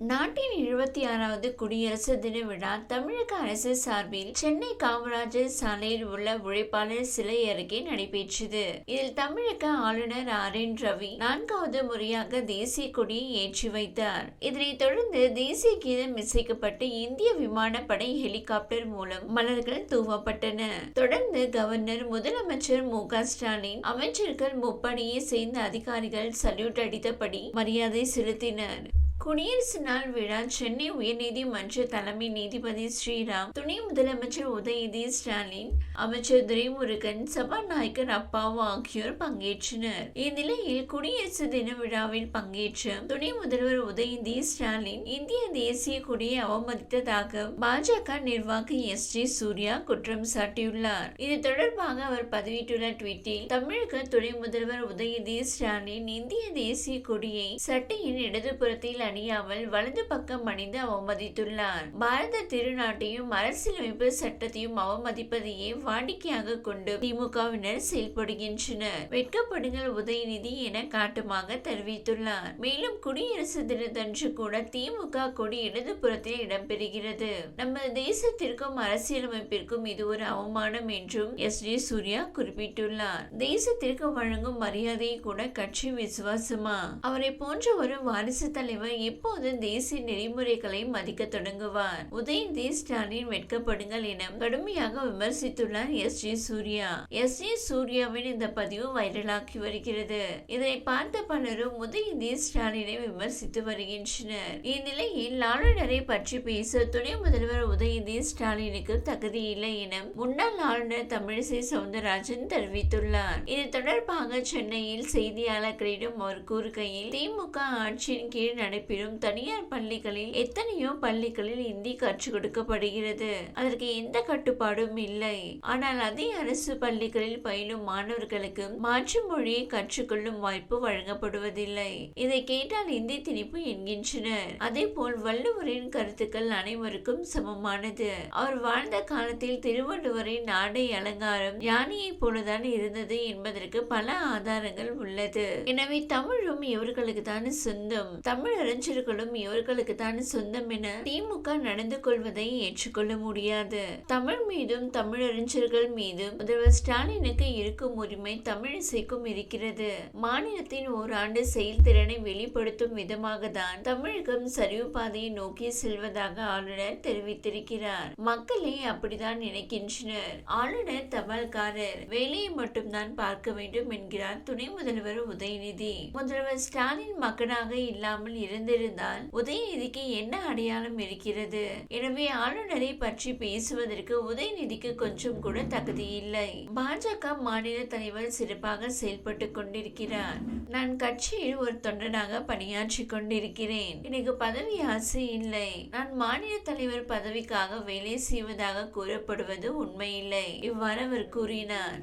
நாட்டின் இருபத்தி ஆறாவது குடியரசு தின விழா தமிழக அரசு சார்பில் சென்னை காமராஜர் சாலையில் உள்ள உழைப்பாளர் சிலை அருகே நடைபெற்றது. இதில் தமிழக ஆளுநர் ஆர் என் ரவி நான்காவது முறையாக தேசிய கொடியை ஏற்றி வைத்தார். இதனைத் தொடர்ந்து தேசிய கீதம் இசைக்கப்பட்டு இந்திய விமானப்படை ஹெலிகாப்டர் மூலம் மலர்கள் தூவப்பட்டன. தொடர்ந்து கவர்னர் முதலமைச்சர் மு ஸ்டாலின் அமைச்சர்கள் முப்படையை சேர்ந்த அதிகாரிகள் சல்யூட் அடித்தபடி மரியாதை செலுத்தினர். குடியரசு நாள் விழா சென்னை உயர்நீதிமன்ற தலைமை நீதிபதி ஸ்ரீராம் துணை முதலமைச்சர் உதயநிதி ஸ்டாலின் அமைச்சர் துரைமுருகன் சபாநாயகர் அப்பாவு ஆகியோர் பங்கேற்றனர். இந்நிலையில் குடியரசு தின விழாவில் பங்கேற்ற துணை முதல்வர் உதயநிதி ஸ்டாலின் இந்திய தேசிய கொடியை அவமதித்ததாக பாஜக நிர்வாகி எஸ் ஜி சூர்யா குற்றம் சாட்டியுள்ளார். இது தொடர்பாக அவர் பதிவிட்டுள்ள ட்வீட்டில் தமிழக துணை முதல்வர் உதயநிதி ஸ்டாலின் இந்திய தேசிய கொடியை சட்டையின் இடதுபுறத்தில் அணியாமல் வலது பக்கம் அணிந்து அவமதித்துள்ளார். பாரத திருநாட்டையும் அரசியலமைப்பு சட்டத்தையும் அவமதிப்பதையே வாடிக்கையாக கொண்டு திமுகவினர் செயல்படுகின்றனர்? வெட்கப்படுங்கள் உதயநிதி என காட்டுமாக தெரிவித்துள்ளார். மேலும் குடியரசு தினத்தன்று கூட திமுக கொடி இடதுபுறத்தில் இடம்பெறுகிறது. நமது தேசத்திற்கும் அரசியலமைப்பிற்கும் இது ஒரு அவமானம் என்றும் எஸ். ஜி. சூர்யா குறிப்பிட்டுள்ளார். தேசத்திற்கு வழங்கும் மரியாதையை கூட கட்சி விசுவாசமா? அவரை போன்ற ஒரு வாரிசு தலைவர் இப்போது தேசிய நெறிமுறைகளை மதிக்க தொடங்குவார். உதயநிதி ஸ்டாலின் வெட்கப்படுங்கள் என கடுமையாக விமர்சித்துள்ளார் S. G. Surya. S. G. சூர்யாவின் இந்த பதிவு வைரலாகி வருகிறது. இதனை பார்த்த பலரும் உதயநிதி ஸ்டாலினை விமர்சித்து வருகின்றனர். இந்நிலையில் ஆளுநரை பற்றி பேச துணை முதல்வர் உதயநிதி ஸ்டாலினுக்கு தகுதி இல்லை என முன்னாள் ஆளுநர் தமிழிசை சவுந்தரராஜன் தெரிவித்துள்ளார். இது தொடர்பாக சென்னையில் செய்தியாளர்களிடம் அவர் கூறுகையில் திமுக ஆட்சியின் கீழ் இருப்பினும் தனியார் பள்ளிகளில் எத்தனையோ பள்ளிகளில் இந்தி கற்றுக் கொடுக்கப்படுகிறது. அதற்கு எந்த கட்டுப்பாடும் இல்லை. ஆனால் அதே அரசு பள்ளிகளில் பயிலும் மாணவர்களுக்கு மாற்று மொழியை கற்றுக்கொள்ளும் வாய்ப்பு வழங்கப்படுவதில்லை. இதை கேட்டால் இந்தி திணிப்பு என்கின்றனர். அதே போல் வள்ளுவரின் கருத்துக்கள் அனைவருக்கும் சமமானது. அவர் வாழ்ந்த காலத்தில் திருவள்ளுவரின் நாடை அலங்காரம் யானையை போலதான் இருந்தது என்பதற்கு பல ஆதாரங்கள் உள்ளது. எனவே தமிழும் இவர்களுக்கு தான் சொந்தம். தமிழரசு கலைஞர்களும் இவர்களுக்கு தான் சொந்தம் என திமுக நடந்து கொள்வதை ஏற்றுக்கொள்ள முடியாது. தமிழ் மீதும் தமிழறிஞர்கள் மீதும் முதல்வர் ஸ்டாலினுக்கு இருக்கும் உரிமை தமிழிசைக்கும் இருக்கிறது. மாநிலத்தின் ஓராண்டு செயல்திறனை வெளிப்படுத்தும் விதமாக தான் தமிழகம் சரிவு பாதையை நோக்கி செல்வதாக ஆளுநர் தெரிவித்திருக்கிறார். மக்களே அப்படிதான் நினைக்கின்றனர். ஆளுநர் தபால்காரர். வேலையை மட்டும்தான் பார்க்க வேண்டும் என்கிறார் துணை முதல்வர் உதயநிதி. முதல்வர் ஸ்டாலின் மகனாக இல்லாமல் இருந்த இருந்திருந்தால் உதயநிதிக்கு என்ன அடையாளம் இருக்கிறது? எனவே ஆளுநரை பற்றி பேசுவதற்கு உதயநிதிக்கு கொஞ்சம் கூட தகுதி இல்லை. பாஜக மாநில தலைவர் சிறப்பாக செயல்பட்டு கொண்டிருக்கிறார். நான் கட்சியில் ஒரு தொண்டனாக பணியாற்றி கொண்டிருக்கிறேன். எனக்கு பதவி ஆசை இல்லை. நான் மாநில தலைவர் பதவிக்காக வேலை செய்வதாக கூறப்படுவது உண்மையில்லை. இவ்வாறு அவர் கூறினார்.